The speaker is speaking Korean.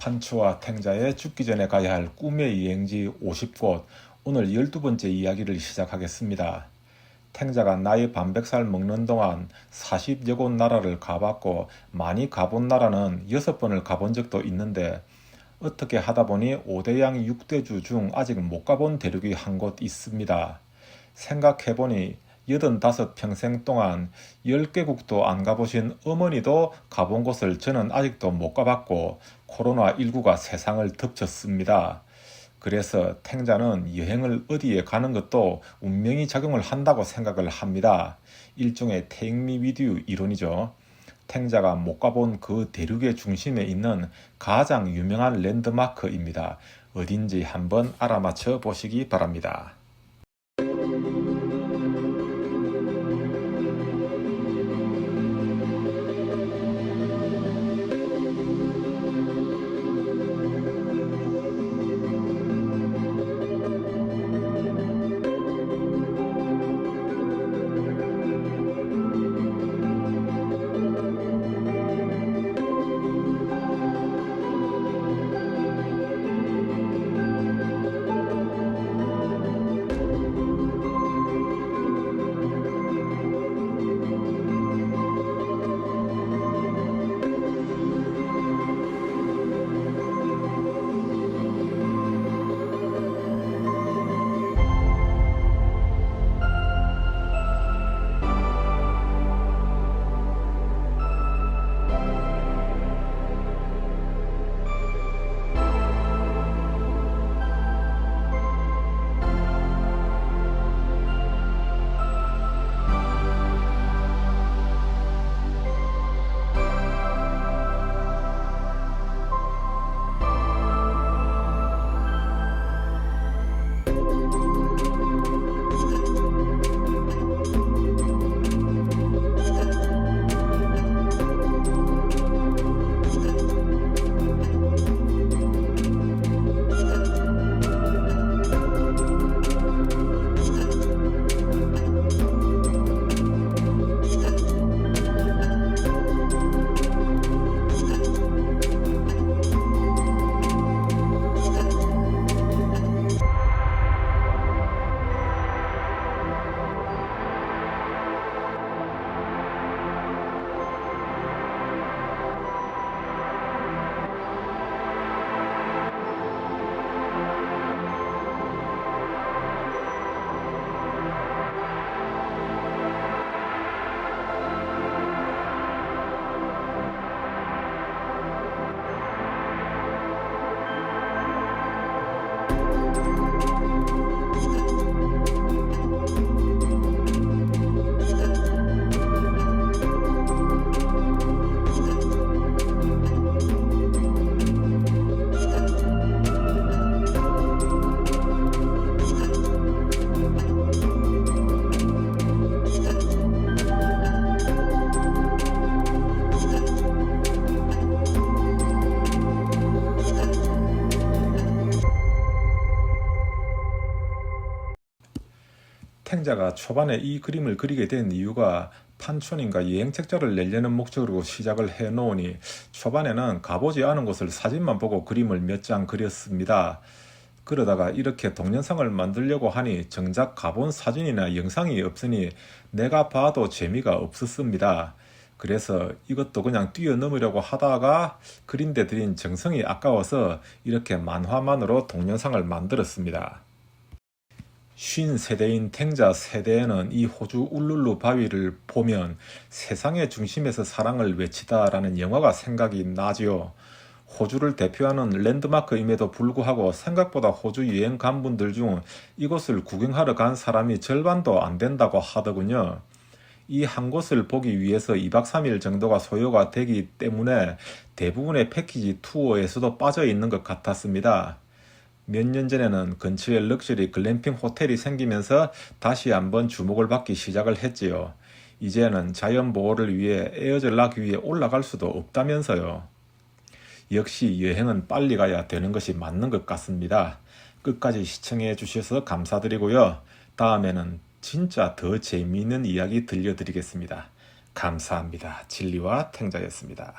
판초와 탱자의 죽기 전에 가야 할 꿈의 여행지 50곳 오늘 12번째 이야기를 시작하겠습니다. 탱자가 나이 반백살 먹는 동안 40여 곳 나라를 가봤고 많이 가본 나라는 6번을 가본 적도 있는데 어떻게 하다 보니 5대양 6대주 중 아직 못 가본 대륙이 한 곳 있습니다. 생각해보니 85 평생 동안 10개국도 안 가보신 어머니도 가본 곳을 저는 아직도 못 가봤고 코로나19가 세상을 덮쳤습니다. 그래서 탱자는 여행을 어디에 가는 것도 운명이 작용을 한다고 생각을 합니다. 일종의 테이미 비디오 이론이죠. 탱자가 못 가본 그 대륙의 중심에 있는 가장 유명한 랜드마크입니다. 어딘지 한번 알아맞혀 보시기 바랍니다. 탱자가 초반에 이 그림을 그리게 된 이유가 판촌인가 여행책자를 내려는 목적으로 시작을 해 놓으니 초반에는 가보지 않은 곳을 사진만 보고 그림을 몇 장 그렸습니다. 그러다가 이렇게 동영상을 만들려고 하니 정작 가본 사진이나 영상이 없으니 내가 봐도 재미가 없었습니다. 그래서 이것도 그냥 뛰어넘으려고 하다가 그린데 들인 정성이 아까워서 이렇게 만화만으로 동영상을 만들었습니다. 쉰 세대인 탱자 세대에는 이 호주 울룰루 바위를 보면 세상의 중심에서 사랑을 외치다라는 영화가 생각이 나지요. 호주를 대표하는 랜드마크임에도 불구하고 생각보다 호주 여행 간 분들 중 이곳을 구경하러 간 사람이 절반도 안 된다고 하더군요. 이 한 곳을 보기 위해서 2박 3일 정도가 소요가 되기 때문에 대부분의 패키지 투어에서도 빠져 있는 것 같았습니다. 몇 년 전에는 근처에 럭셔리 글램핑 호텔이 생기면서 다시 한번 주목을 받기 시작을 했지요. 이제는 자연 보호를 위해 에어전락 위에 올라갈 수도 없다면서요. 역시 여행은 빨리 가야 되는 것이 맞는 것 같습니다. 끝까지 시청해 주셔서 감사드리고요. 다음에는 진짜 더 재미있는 이야기 들려드리겠습니다. 감사합니다. 진리와 탱자였습니다.